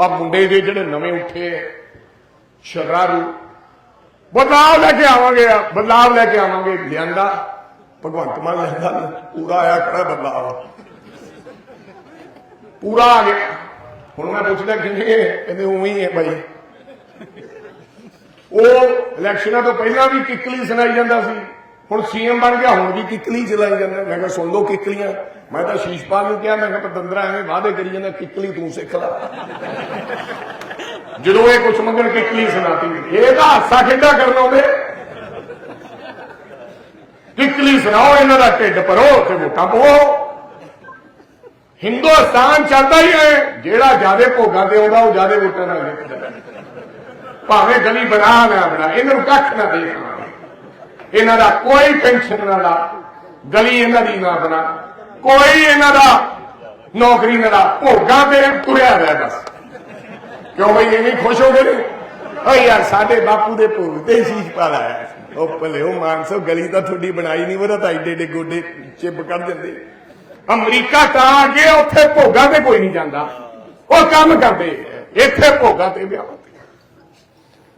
ਆ ਮੁੰਡੇ ਦੇ ਜਿਹੜੇ ਨਵੇਂ ਉੱਠੇ ਆ, ਸ਼ਰਾਰੂ। ਬਦਲਾਵ ਲੈ ਕੇ ਆਵਾਂਗੇ ਬਦਲਾਵ ਲੈ ਕੇ ਆਵਾਂਗੇ, ਲਿਆਂਦਾ, ਭਗਵੰਤ ਮਾਨ ਲਿਆਂਦਾ, ਪੂਰਾ ਆਇਆ ਖੜਾ ਬਦਲਾਵ। ਪੂਰਾ ਆ ਗਿਆ। ਹੁਣ ਮੈਂ ਪੁੱਛਦਾ ਕਿੰਨੇ ਕਹਿੰਦੇ ਉਵੇਂ ਹੀ ਹੈ ਬਾਈ। ਉਹ ਇਲੈਕਸ਼ਨਾਂ ਤੋਂ ਪਹਿਲਾਂ ਵੀ ਕਿੱਕਲੀ ਸੁਣਾਈ ਜਾਂਦਾ ਸੀ। ਹੁਣ ਸੀਐਮ ਬਣ ਗਿਆ, ਹੁਣ ਵੀ ਕਿੱਕਲੀ ਚਲਾਈ ਜਾਂਦਾ। ਮੈਂ ਕਿਹਾ, ਸੁਣ ਲਓ ਕਿੱਕਲੀਆਂ। ਮੈਂ ਤਾਂ ਸ਼ੀਸ਼ਪਾਲ ਨੂੰ ਕਿਹਾ, ਮੈਂ ਕਿਹਾ, ਪਤੰਦਰਾ, ਐਵੇਂ ਵਾਅਦੇ ਕਰੀ ਜਾਂਦਾ, ਕਿੱਕਲੀ ਤੂੰ ਸਿੱਖ ਲੈ। ਜਦੋਂ ਇਹ ਕੁਛ ਮੰਗਣ ਕਿੱਕਲੀ ਸੁਣਾਤੀ? ਇਹ ਤਾਂ ਹਾਸਾ ਖੇਡਾ ਕਰਨ ਆਉਂਦੇ। ਕਿੱਕਲੀ ਸੁਣਾਓ, ਇਹਨਾਂ ਦਾ ਢਿੱਡ ਭਰੋ ਤੇ ਵੋਟਾਂ ਪਾਓ ਹਿੰਦੁਸਤਾਨ ਚੱਲਦਾ ਹੀ ਹੈ ਜਿਹੜਾ ਜਿਆਦੇ ਭੋਗਾਂ ਤੇ ਆਉਂਦਾ, ਉਹ ਜਿਆਦੇ ਵੋਟਾਂ ਨਾਲ ਜਿੱਤਦਾ ਭਾਵੇਂ ਗਲੀ ਬਣਾ ਨਾ ਬਣਾ, ਇਹਨਾਂ ਨੂੰ ਕੱਖ ਨਾ ਦੇ ਇਹਨਾਂ ਦਾ ਕੋਈ ਪੈਨਸ਼ਨ ਨਾ ਲਾ, ਗਲੀ ਇਹਨਾਂ ਦੀ ਨਾ ਬਣਾ। ਕੋਈ ਇਹਨਾਂ ਦਾ ਨੌਕਰੀ ਨਾ ਲਾ, ਭੋਗਾਂ ਤੇ ਤੁਰਿਆ ਰਹਿ ਬਸ। ਕਿਉਂ ਬਈ ਇਹ ਖੁਸ਼ ਹੋ ਗਏ? ਨੇ ਓ ਯਾਰ, ਸਾਡੇ ਬਾਪੂ ਦੇ ਭੋਗ ਤੇ ਸ਼ੀਸ਼ ਪਾ ਲਾਇਆ। ਉਹ ਭਲਿਓ ਮਾਨਸੋ, ਗਲੀ ਤਾਂ ਤੁਹਾਡੀ ਬਣਾਈ ਨਹੀਂ, ਉਹਦਾ ਤਾਂ ਏਡੇ ਏਡੇ ਗੋਡੇ ਚਿੱਬ ਕੱਢ ਦਿੰਦੇ। ਅਮਰੀਕਾ ਤਾਂ ਅੱਗੇ, ਉੱਥੇ ਭੋਗਾਂ ਤੇ ਕੋਈ ਨਹੀਂ ਜਾਂਦਾ। ਉਹ ਕੰਮ ਕਰਦੇ। ਇੱਥੇ ਭੋਗਾਂ ਤੇ ਵਿਆਹ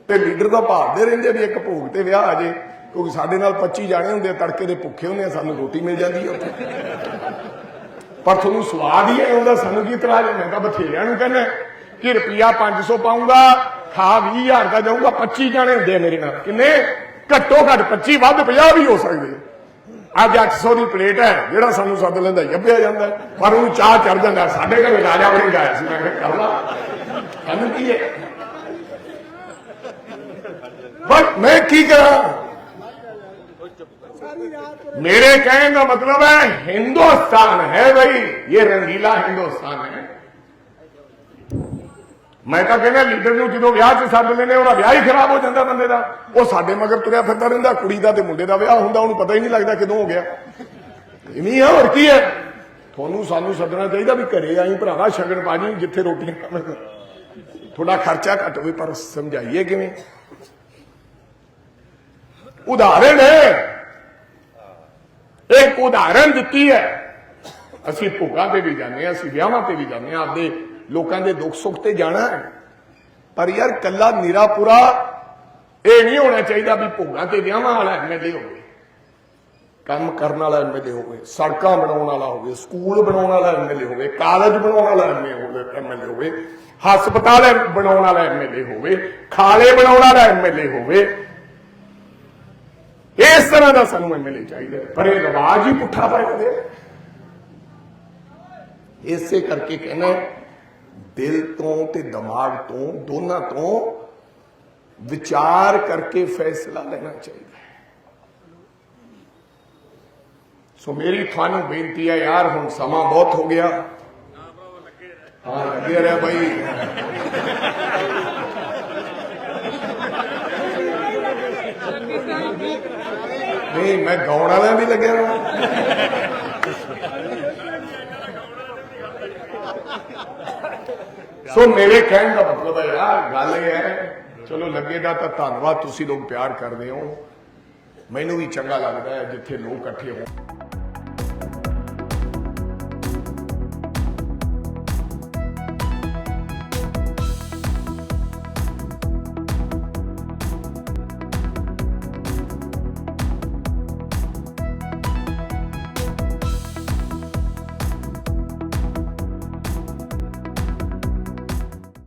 ਤੇ ਲੀਡਰ ਤਾਂ ਭਾਲਦੇ ਰਹਿੰਦੇ ਵੀ ਇੱਕ ਭੋਗ ਤੇ ਵਿਆਹ ਆ ਜੇ। ਕਿਉਂਕਿ ਸਾਡੇ ਨਾਲ 25 ਜਾਣੇ ਹੁੰਦੇ ਆ, ਤੜਕੇ ਦੇ ਭੁੱਖੇ ਹੁੰਦੇ ਆ, ਸਾਨੂੰ ਰੋਟੀ ਮਿਲ ਜਾਂਦੀ ਹੈ ਪਰ ਤੁਹਾਨੂੰ ਸਵਾਦ ਹੀ ਆਉਂਦਾ ਸਾਨੂੰ ਕੀ ਇਤਰਾਜ਼ ਹੈ ਮੈਂ ਤਾਂ ਬਥੇਰਿਆਂ ਨੂੰ ਕਹਿੰਦਾ। ਕਿ ਰੁਪਿਆ 500 ਪਾਉਂਗਾ, ਖਾ 20000 ਦਾ ਜਾਊਗਾ 25 ਜਾਣੇ ਹੁੰਦੇ ਮੇਰੇ ਨਾਲ। ਕਿੰਨੇ? ਘੱਟੋ ਘੱਟ 25 ਵੱਧ 50 ਵੀ ਹੋ ਸਕਦੇ। ਅੱਜ 800 ਦੀ ਪਲੇਟ ਹੈ, ਜਿਹੜਾ ਸਾਨੂੰ ਸੱਦ ਲੈਂਦਾ ਜੱਬਿਆ ਜਾਂਦਾ। ਪਰ ਉਹਨੂੰ ਚਾਹ ਚੜ ਜਾਂਦਾ। ਸਾਡੇ ਘਰ ਰਾਜਾ ਬਣ ਗਿਆ ਸੀ, ਮੈਂ ਕਿਹਾ ਕਰ ਕੰਨ ਕੀ ਹੈ? ਬਟ ਮੈਂ ਕੀ ਕਰਾਂ? ਮੇਰੇ ਕਹਿਣ ਦਾ ਮਤਲਬ ਹੈ, ਹਿੰਦੁਸਤਾਨ ਹੈ ਭਾਈ ਇਹ ਰੰਗੀਲਾ ਹਿੰਦੁਸਤਾਨ ਹੈ। ਮੈਂ ਤਾਂ ਕਹਿੰਦਾ ਲੀਡਰ ਨੂੰ ਜਦੋਂ ਵਿਆਹ 'ਚ ਸੱਦ ਲੈਨੇ ਉਹਦਾ ਵਿਆਹ ਹੀ ਖਰਾਬ ਹੋ ਜਾਂਦਾ ਬੰਦੇ ਦਾ। ਉਹ ਸਾਡੇ ਮਗਰ ਤੁਰਿਆ ਫਿਰਦਾ ਰਹਿੰਦਾ, ਕੁੜੀ ਦਾ ਤੇ ਮੁੰਡੇ ਦਾ ਵਿਆਹ ਹੁੰਦਾ, ਉਹਨੂੰ ਪਤਾ ਹੀ ਨਹੀਂ ਲੱਗਦਾ ਕਦੋਂ ਹੋ ਗਿਆ। ਇਵੇਂ ਆ, ਹੋਰ ਕੀ ਹੈ? ਤੁਹਾਨੂੰ ਸਾਨੂੰ ਸੱਦਣਾ ਚਾਹੀਦਾ ਵੀ ਘਰੇ ਆਈ, ਭਰਾਵਾ ਸ਼ਗਨ ਬਾਜੀ ਜਿੱਥੇ ਰੋਟੀਆਂ ਖਾਵੇਂ। ਥੋੜਾ ਖਰਚਾ ਘੱਟ ਹੋਵੇ, ਪਰ ਸਮਝਾਈਏ ਕਿਵੇਂ? ਉਦਾਹਰਣ ਹੈ। ਇੱਕ ਉਦਾਹਰਣ ਦਿੱਤੀ ਹੈ। ਅਸੀਂ ਭੋਗਾਂ ਤੇ ਵੀ ਜਾਂਦੇ ਹਾਂ, ਅਸੀਂ ਵਿਆਹਾਂ ਤੇ ਵੀ ਜਾਂਦੇ ਹਾਂ, ਆਪਦੇ ਲੋਕਾਂ ਦੇ ਦੁੱਖ ਸੁੱਖ ਤੇ ਜਾਣਾ ਹੈ। ਪਰ ਯਾਰ ਕੱਲਾ ਨਿਰਾਪੁਰਾ ਇਹ ਨਹੀਂ ਹੋਣਾ ਚਾਹੀਦਾ ਵੀ ਭੋਗਾਂ ਤੇ ਵਿਆਹਾਂ ਵਾਲਾ ਐਮਐਲਏ ਹੋਵੇ। ਕੰਮ ਕਰਨ ਵਾਲਾ ਐਮਐਲਏ ਹੋਵੇ, ਸੜਕਾਂ ਬਣਾਉਣ ਵਾਲਾ ਹੋਵੇ, ਸਕੂਲ ਬਣਾਉਣ ਵਾਲਾ ਐਮਐਲਏ ਹੋਵੇ, ਕਾਲਜ ਬਣਾਉਣ ਵਾਲਾ ਐਮਐਲਏ ਹੋਵੇ ਹਸਪਤਾਲ ਬਣਾਉਣ ਵਾਲਾ ਐਮਐਲਏ ਹੋਵੇ, ਖਾਲੇ ਬਣਾਉਣ ਵਾਲਾ ਐਮਐਲਏ ਹੋਵੇ। ਇਸ ਤਰ੍ਹਾਂ ਦਾ ਸਾਨੂੰ ਐਮਐਲਏ ਚਾਹੀਦਾ ਪਰ ਇਹ ਰਿਵਾਜ ਹੀ ਪੁੱਠਾ ਪਾਇਆ ਹੁੰਦੇ ਇਸੇ ਕਰਕੇ ਕਹਿੰਦਾ ਦਿਲ ਤੋਂ ਤੇ ਦਿਮਾਗ ਤੋਂ, ਦੋਨਾਂ ਤੋਂ ਵਿਚਾਰ ਕਰਕੇ ਫੈਸਲਾ ਲੈਣਾ ਚਾਹੀਦਾ ਹੈ। ਸੋ ਮੇਰੀ ਤੁਹਾਨੂੰ ਬੇਨਤੀ ਹੈ, ਯਾਰ ਹੁਣ ਸਮਾਂ ਬਹੁਤ ਹੋ ਗਿਆ। ਹਾਂ, ਲੱਗੇ ਰਿਹਾ ਭਾਈ ਨਹੀਂ, ਮੈਂ ਗਾਉਣ ਵਾਲਿਆਂ ਵੀ ਲੱਗਿਆ ਰਹਾਂ ਸੋ ਮੇਰੇ ਕਹਿਣ ਦਾ ਮਤਲਬ ਹੈ ਯਾਰ ਗੱਲ ਇਹ ਹੈ, ਚਲੋ ਲੱਗੇਗਾ ਤਾਂ ਧੰਨਵਾਦ ਤੁਸੀਂ ਲੋਕ ਪਿਆਰ ਕਰਦੇ ਹੋ। ਮੈਨੂੰ ਵੀ ਚੰਗਾ ਲੱਗਦਾ ਹੈ ਜਿੱਥੇ ਲੋਕ ਇਕੱਠੇ ਹੋਣ।